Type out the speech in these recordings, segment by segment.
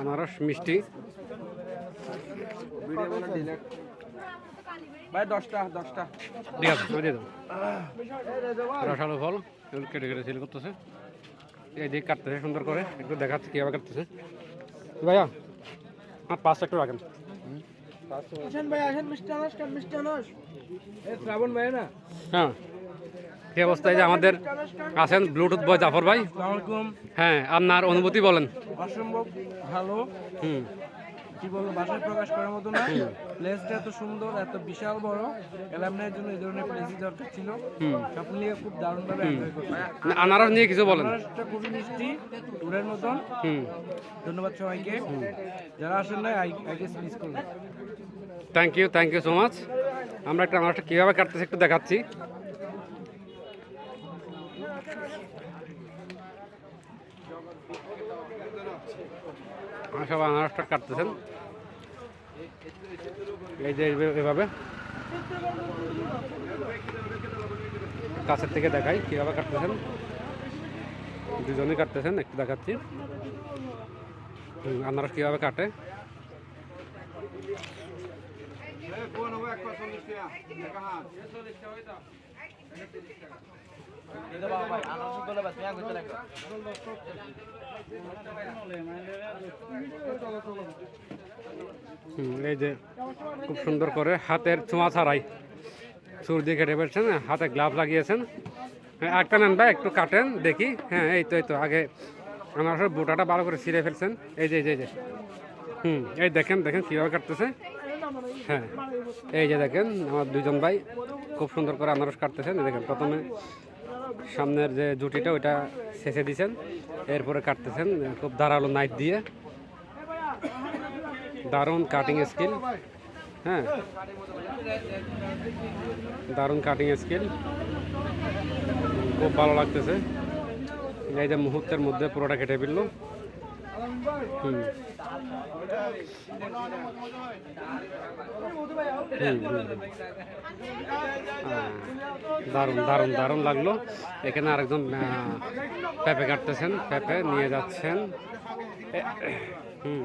আনারস মিষ্টি। ভাই দশটা দশটা। ঠিক আছে দিয়ে দেবো। রসালো ফল এগুলো কেটে কেটে সেল করতেছে। এই দিকে কাটতেছে সুন্দর করে। একটু দেখাচ্ছে কীভাবে কাটতেছে। ভাইয়া আমার পাঁচটা একটু রাখেন। আসেন ভাই আসেন। মিষ্টি আনাস মিষ্টি আনাস শ্রাবণ ভাই না? হ্যাঁ। কি অবস্থায় যে আমাদের আছেন ব্লুটুথ বয় জাফর ভাই। হ্যাঁ আপনার অনুভূতি বলেন। অসম্ভব ভালো। হুম। কি বলব ভাষায় প্রকাশ করার মতো না। প্লেসটা এত সুন্দর এত বিশাল বড়। এলামনের জন্য এই ধরনের প্লেসই দরকার ছিল। সব মিলিয়ে খুব দারুণভাবে এনজয় করছি। আনারস নিয়ে কিছু বলেন। আনারসটা খুবই মিষ্টি টুরের মতন। ধন্যবাদ সবাইকে। যারা আসেন না আই গেস মিস করলেন thank you thank you so much আমরা একটা আনারসটা কীভাবে কাটতেছি একটু দেখাচ্ছি। সব আনারসটা কাটতেছেন। এই যে এভাবে। কাছের থেকে দেখাই কীভাবে কাটতেছেন। দুজনেই কাটতেছেন একটু দেখাচ্ছি। আনারস কীভাবে কাটে। হুম, এই যে খুব সুন্দর করে হাতের ছোঁয়া ছাড়াই। সুর দিয়ে কেটে ফেলছেন, হাতে গ্লাভ লাগিয়েছেন। হ্যাঁ একটা নেন ভাই, একটু কাটেন, দেখি। হ্যাঁ এই তো এই তো, আগে আমার বোটাটা ভালো করে ছিঁড়ে ফেলছেন। এই যে এই যে হুম, এই দেখেন দেখেন কীভাবে কাটতেছে। হ্যাঁ এই যে দেখেন, আমার দুজন ভাই খুব সুন্দর করে আনারস কাটতেছেন। দেখেন, প্রথমে সামনের যে জুটিটা, ওইটা শেষে দিয়েছেন এরপরে কাটতেছেন, খুব ধারালো নাইট দিয়ে। দারুণ কাটিং স্কিল হ্যাঁ। দারুণ কাটিং স্কিল খুব ভালো লাগতেছে। এই যে মুহূর্তের মধ্যে পুরোটা কেটে ফেলল হুম হুম, হুম, হুম। আহ, দারুণ দারুণ দারুণ লাগল। এখানে আরেকজন পেঁপে কাটতেছেন পেঁপে নিয়ে যাচ্ছেন। হুম।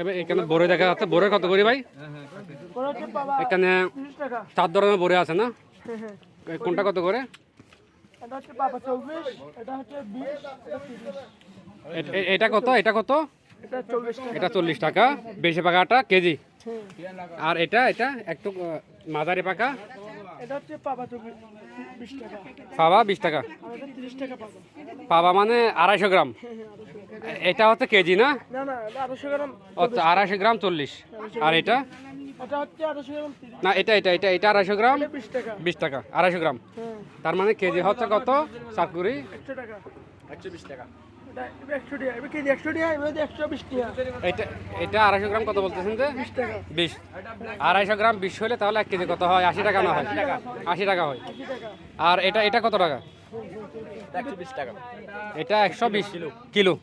এবার এখানে বড়ে দেখা যাচ্ছে। বড়ে কত করি ভাই? এখানে চার ধরনের বড়ে আছে না? কোনটা কত করে? এটা কত? এটা কত? এটা চল্লিশ টাকা। বেশি পাকাটা কেজি। আর এটা এটা একটু মাঝারি পাকা। এটা হচ্ছে পাবা বিশ টাকা। পাবা বিশ টাকা? আর এটা টাকা পাবা। পাবা মানে আড়াইশো গ্রাম? আড়াইশো এ- এটা হচ্ছে কেজি না? না আড়াইশো গ্রাম। ও চল্লিশ। আর এটা? এটা হচ্ছে আড়াইশো গ্রাম না এটা এটা এটা এটা আড়াইশো গ্রাম? এটা বিশ টাকা। বিশ টাকা আড়াইশো গ্রাম। হ্যাঁ। তার মানে কেজি হচ্ছে কত? চাকুরি টাকা। টাকা। এটা এটা এটা আড়াইশো গ্রাম কত বলতেছেন যে? বিশ আড়াইশো গ্রাম বিশ হলে তাহলে এক কেজি কত হয়? আশি টাকা না হয়? আশি টাকা হয়। আর এটা এটা কত টাকা? একশো বিশ টাকা। এটা একশো বিশ কিলো। কিলো।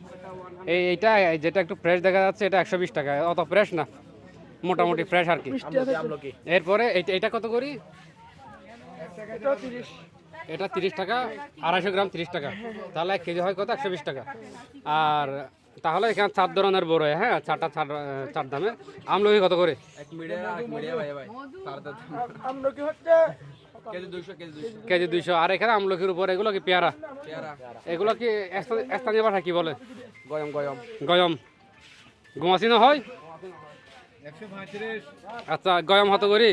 এই এইটা যেটা একটু ফ্রেশ দেখা যাচ্ছে এটা একশো বিশ টাকা। অত ফ্রেশ না। মোটামুটি ফ্রেশ আর কি। এরপরে এইটা এটা কত করি? এটা তিরিশ টাকা আড়াইশো গ্রাম তিরিশ টাকা। তাহলে এক কেজি হয় কত? একশো বিশ টাকা। আর তাহলে এখানে চার ধরনের বড় হয়, হ্যাঁ? চারটা চার চার দামে। আমলকি কত করে? এক মিডিয়া এক মিডিয়া ভাই ভাই। তার দাম। আমরা কি হচ্ছে কেজি দুইশো আর এখানে আমলকির উপর এগুলো কি পেয়ারা? পেয়ারা। এগুলো কি স্থানীয়- ভাষা কি বলে? গয়ম গয়ম। গয়ম। গুমাসি না হয়? আচ্ছা গয়ম হত করি?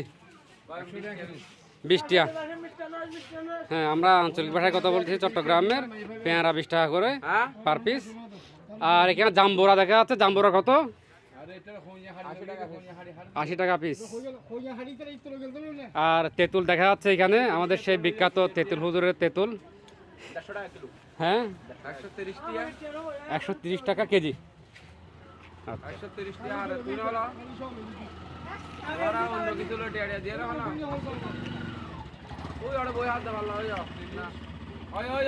একশো টাকা কেজি বিশ টিয়া মিষ্টি আনাস মিষ্টি আনাস হ্যাঁ আমরা আঞ্চলিক ভাষায় কথা বলছি চট্টগ্রামের পেয়ারা বিশ টাকা করে হ্যাঁ? পার পিস আর এখানে জাম্বুরা দেখা যাচ্ছে জাম্বুরা কত? আশি টাকা পিস আর তেঁতুল দেখা যাচ্ছে এখানে আমাদের সেই বিখ্যাত তেঁতুল হুজুরের তেঁতুল। হ্যাঁ? একশো তিরিশ টাকা কেজি। আর ওই বই হাত ভালো হয়ে যাও। না। হয় হয়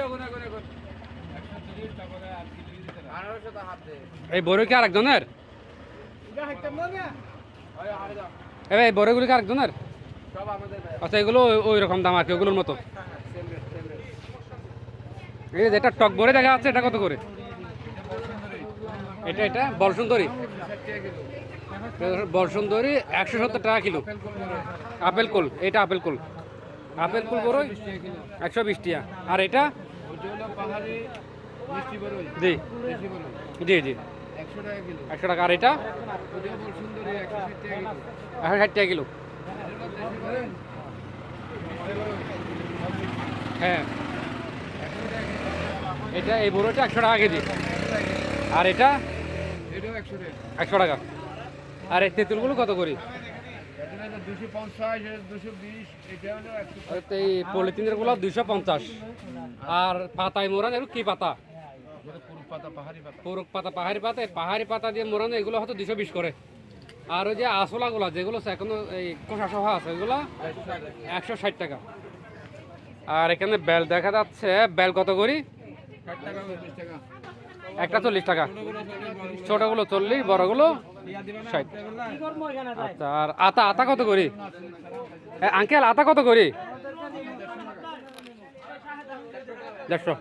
এই বড়ই কি আরেকজনের? হয় যাও এই বড়ইগুলি কি আরেকজনের? সব আচ্ছা এগুলো ওই- রকম দাম আর কি ওগুলোর মতো। এই যেটা টক বড়ে দেখা যাচ্ছে এটা কত করে? এটা এটা বল সুন্দরী বল সুন্দরী একশো সত্তর টাকা কিলো। আপেল কুল। এটা আপেল কুল। আপেল কুল বড়ই? একশো বিশ টাকা আর এটা? জি। জি জি। একশো টাকা। আর এটা? একশো ষাট টাকা কিলো। হ্যাঁ। এটা, এই বড়টা একশো টাকা কেজি। আর এটা? একশো টাকা। আর এই তেঁতুলগুলো কত করি? দুশো পঞ্চাশ দুশো বিশ এটা হলো এই পলিথিনেরগুলো দুইশো পঞ্চাশ। আর পাতায় মোড়ান এগুলো কি পাতা? এটা পাতা পাহাড়ি পাতা। পুরুক পাতা পাহাড়ি পাতা পাহাড়ি পাতা দিয়ে মোড়ানো এগুলো হয়তো দুশো বিশ করে। আর ওই যে আসলাগুলো যেগুলো এখনও এই কোষা সহ আছে ওইগুলো একশো ষাট টাকা। আর এখানে বেল দেখা যাচ্ছে। বেল কত করি? ষাট টাকা টাকা। একটা চল্লিশ টাকা। ছোটোগুলো চল্লিশ, বড়গুলো ষাট। আচ্ছা আর আতা আতা কত করি? আঙ্কেল, আতা কত করি? দেড়শো।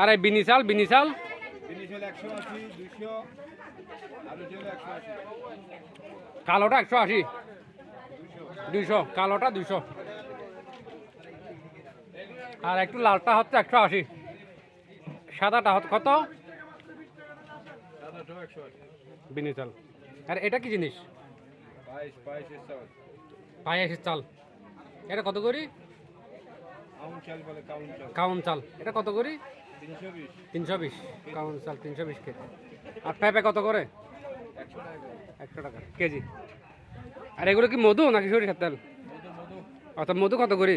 আর, বিনি চাল বিনি চাল। কালোটা একশো আশি। দুইশো, কালোটা দুইশো। আর একটু লালটা হচ্ছে একশো আশি। সাদাটা হচ্ছে কত? বিনি চাল আর এটা কি জিনিস? পায়েসের চাল। এটা কত করি? কাউন চাল। এটা কত করি? তিনশো বিশ। কাউন চাল তিনশো বিশ কেজি। আর পেঁপে কত করে। একশো টাকা। কেজি। আর এগুলো কি মধু নাকি সরিষার তেল অর্থাৎ মধু কত করি?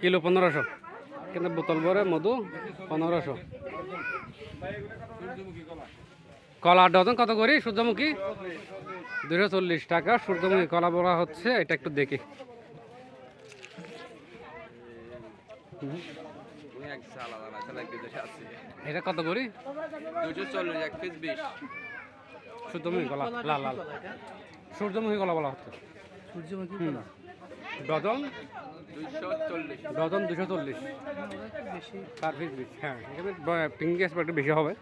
কিলো পনেরোশো। কিন্তু বোতল ভরে মধু পনেরোশো। কলা ডজন কত করি? সূর্যমুখী? দুশো চল্লিশ টাকা। সূর্যমুখী কলা বলা হচ্ছে এটা একটু দেখি। এটা কত করি? দুশো চল্লিশ এক পিস বিশ। সূর্যমুখী কলা লাল লাল। সূর্যমুখী কলা বলা হচ্ছে। সূর্যমুখী। ডজন ডজন দুশো চল্লিশ। পার পিস বিশ। হ্যাঁ এখানে পিঙ্ক একটু বেশি হবে।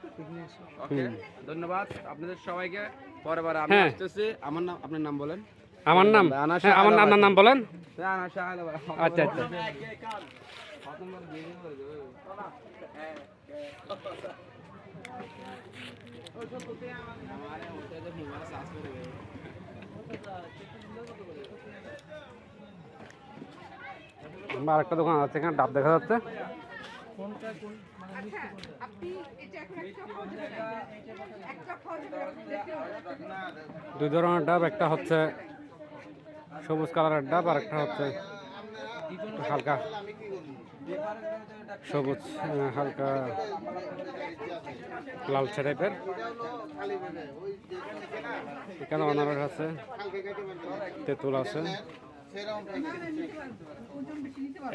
ধন্যবাদ। আপনাদের সবাইকে পরে পরে আমি হ্যাঁ। আসতেছি। আমার নাম আপনার নাম বলেন? আমার নাম হ্যাঁ আমার নাম- আপনার নাম বলেন? আলাদা আচ্ছা আচ্ছা। আমার একটা দোকান আছে, এখানে ডাব দেখা যাচ্ছে। দুই ধরনের ডাব, একটা হচ্ছে সবুজ কালারের ডাব আর একটা হচ্ছে হালকা সবুজ হালকা লালচে টাইপের এখানে অনারস আছে, তেঁতুল আছে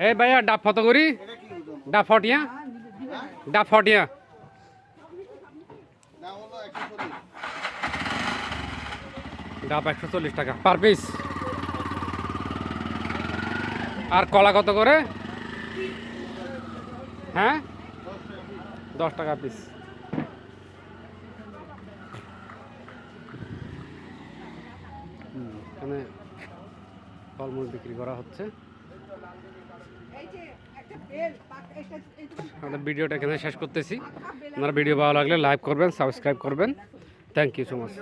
এই ভাইয়া, ডাব কত করি? ডাব ফটিয়া। ডাব একশো চল্লিশ টাকা পার পিস। আর কলা কত করে? হ্যাঁ? দশ টাকা পিস। ফলমূল বিক্রি করা হচ্ছে। আমাদের ভিডিওটা এখানে শেষ করতেছি। আপনার ভিডিও ভালো লাগলে লাইক করবেন সাবস্ক্রাইব করবেন। Thank you so much